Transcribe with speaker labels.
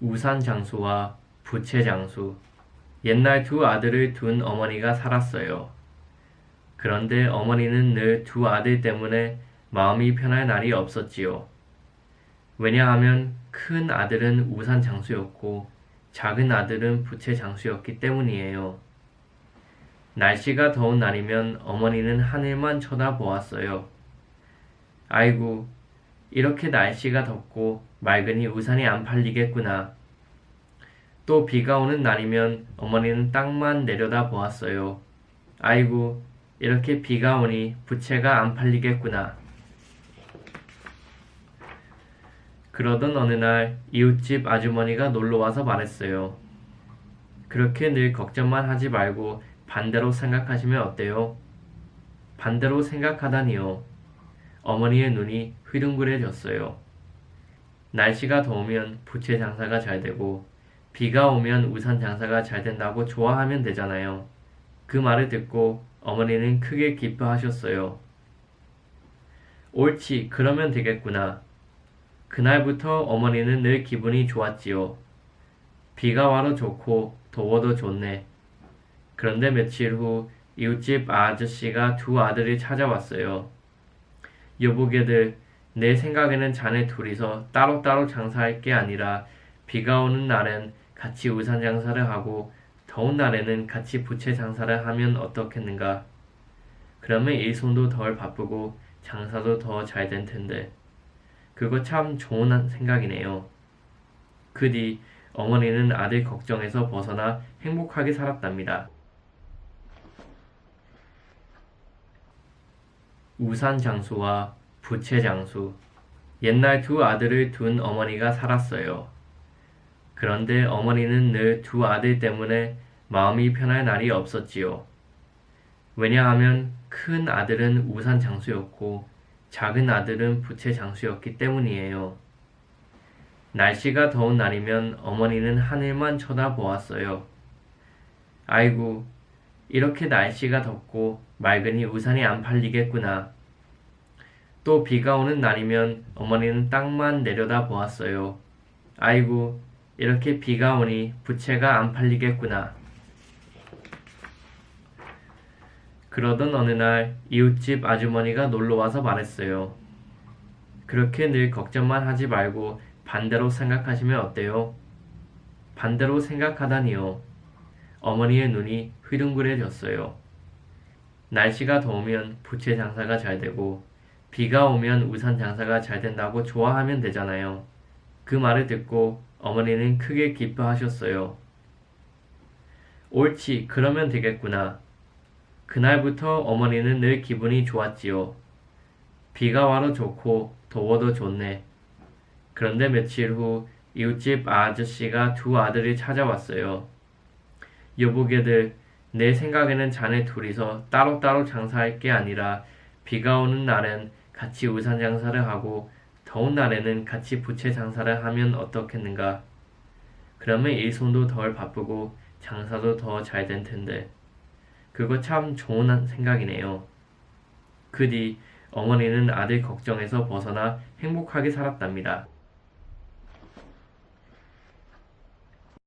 Speaker 1: 우산 장수와 부채 장수. 옛날 두 아들을 둔 어머니가 살았어요. 그런데 어머니는 늘 두 아들 때문에 마음이 편할 날이 없었지요. 왜냐하면 큰 아들은 우산 장수였고 작은 아들은 부채 장수였기 때문이에요. 날씨가 더운 날이면 어머니는 하늘만 쳐다보았어요. 아이고, 이렇게 날씨가 덥고 맑으니 우산이 안 팔리겠구나. 또 비가 오는 날이면 어머니는 땅만 내려다 보았어요. 아이고, 이렇게 비가 오니 부채가 안 팔리겠구나. 그러던 어느 날 이웃집 아주머니가 놀러 와서 말했어요. 그렇게 늘 걱정만 하지 말고 반대로 생각하시면 어때요? 반대로 생각하다니요. 어머니의 눈이 휘둥그레졌어요. 날씨가 더우면 부채 장사가 잘 되고 비가 오면 우산 장사가 잘 된다고 좋아하면 되잖아요. 그 말을 듣고 어머니는 크게 기뻐하셨어요. 옳지, 그러면 되겠구나. 그날부터 어머니는 늘 기분이 좋았지요. 비가 와도 좋고 더워도 좋네. 그런데 며칠 후 이웃집 아저씨가 두 아들이 찾아왔어요. 여보게들, 내 생각에는 자네 둘이서 따로따로 장사할 게 아니라 비가 오는 날엔 같이 우산 장사를 하고 더운 날에는 같이 부채 장사를 하면 어떻겠는가? 그러면 일손도 덜 바쁘고 장사도 더잘된 텐데. 그거 참 좋은 생각이네요. 그 뒤 어머니는 아들 걱정에서 벗어나 행복하게 살았답니다. 우산 장수와 부채 장수. 옛날 두 아들을 둔 어머니가 살았어요. 그런데 어머니는 늘 두 아들 때문에 마음이 편할 날이 없었지요. 왜냐하면 큰 아들은 우산 장수였고 작은 아들은 부채 장수였기 때문이에요. 날씨가 더운 날이면 어머니는 하늘만 쳐다보았어요. 아이고, 이렇게 날씨가 덥고 맑으니 우산이 안 팔리겠구나. 또 비가 오는 날이면 어머니는 땅만 내려다 보았어요. 아이고, 이렇게 비가 오니 부채가 안 팔리겠구나. 그러던 어느 날 이웃집 아주머니가 놀러 와서 말했어요. 그렇게 늘 걱정만 하지 말고 반대로 생각하시면 어때요? 반대로 생각하다니요. 어머니의 눈이 휘둥그레졌어요. 날씨가 더우면 부채 장사가 잘 되고 비가 오면 우산 장사가 잘 된다고 좋아하면 되잖아요. 그 말을 듣고 어머니는 크게 기뻐하셨어요. 옳지, 그러면 되겠구나. 그날부터 어머니는 늘 기분이 좋았지요. 비가 와도 좋고 더워도 좋네. 그런데 며칠 후 이웃집 아저씨가 두 아들이 찾아왔어요. 여보게들, 내 생각에는 자네 둘이서 따로따로 장사할 게 아니라 비가 오는 날엔 같이 우산 장사를 하고 더운 날에는 같이 부채 장사를 하면 어떻겠는가? 그러면 일손도 덜 바쁘고 장사도 더잘된 텐데. 그거 참 좋은 생각이네요. 그 뒤 어머니는 아들 걱정에서 벗어나 행복하게 살았답니다.